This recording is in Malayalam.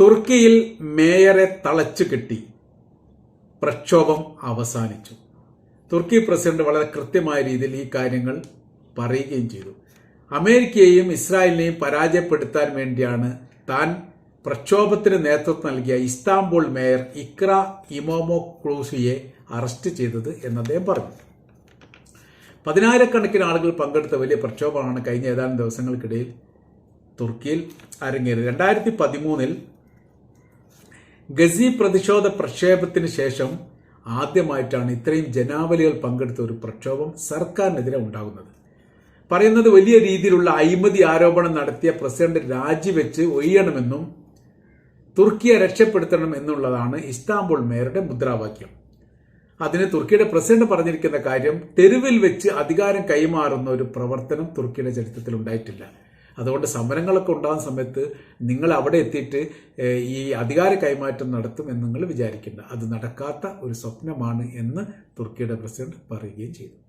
തുർക്കിയിൽ മേയറെ തളച്ചു കെട്ടി. പ്രക്ഷോഭം അവസാനിച്ചു. തുർക്കി പ്രസിഡന്റ് വളരെ കൃത്യമായ രീതിയിൽ ഈ കാര്യങ്ങൾ പറയുകയും ചെയ്തു. അമേരിക്കയെയും ഇസ്രായേലിനെയും പരാജയപ്പെടുത്താൻ വേണ്ടിയാണ് താൻ പ്രക്ഷോഭത്തിന് നേതൃത്വം നൽകിയ ഇസ്താംബുൾ മേയർ ഇക്ര ഇമോമോ ക്ലൂസിയെ അറസ്റ്റ് ചെയ്തത് എന്ന് അദ്ദേഹം പറഞ്ഞു. പതിനായിരക്കണക്കിന് ആളുകൾ പങ്കെടുത്ത വലിയ പ്രക്ഷോഭമാണ് കഴിഞ്ഞ ഏതാനും ദിവസങ്ങൾക്കിടയിൽ തുർക്കിയിൽ അരങ്ങേറിയത്. രണ്ടായിരത്തി പതിമൂന്നിൽ ഗസി പ്രതിഷേധ പ്രക്ഷേപത്തിന് ശേഷം ആദ്യമായിട്ടാണ് ഇത്രയും ജനാവലികൾ പങ്കെടുത്ത ഒരു പ്രക്ഷോഭം സർക്കാരിനെതിരെ ഉണ്ടാകുന്നത്. പറയുന്നത് വലിയ രീതിയിലുള്ള അഴിമതി ആരോപണം നടത്തിയ പ്രസിഡന്റ് രാജിവെച്ച് ഒഴിയണമെന്നും തുർക്കിയെ രക്ഷപ്പെടുത്തണം എന്നുള്ളതാണ് ഇസ്താംബുൾ മേയറുടെ മുദ്രാവാക്യം. അതിന് തുർക്കിയുടെ പ്രസിഡന്റ് പറഞ്ഞിരിക്കുന്ന കാര്യം തെരുവിൽ വെച്ച് അധികാരം കൈമാറുന്ന ഒരു പ്രവർത്തനം തുർക്കിയുടെ ചരിത്രത്തിൽ ഉണ്ടായിട്ടില്ല. അതുകൊണ്ട് സമരങ്ങളൊക്കെ ഉണ്ടാകുന്ന സമയത്ത് നിങ്ങൾ അവിടെ എത്തിയിട്ട് ഈ അധികാര കൈമാറ്റം നടത്തും എന്ന് നിങ്ങൾ വിചാരിക്കേണ്ട. അത് നടക്കാത്ത ഒരു സ്വപ്നമാണ് എന്ന് തുർക്കിയുടെ പ്രസിഡന്റ് പറയുകയും ചെയ്തു.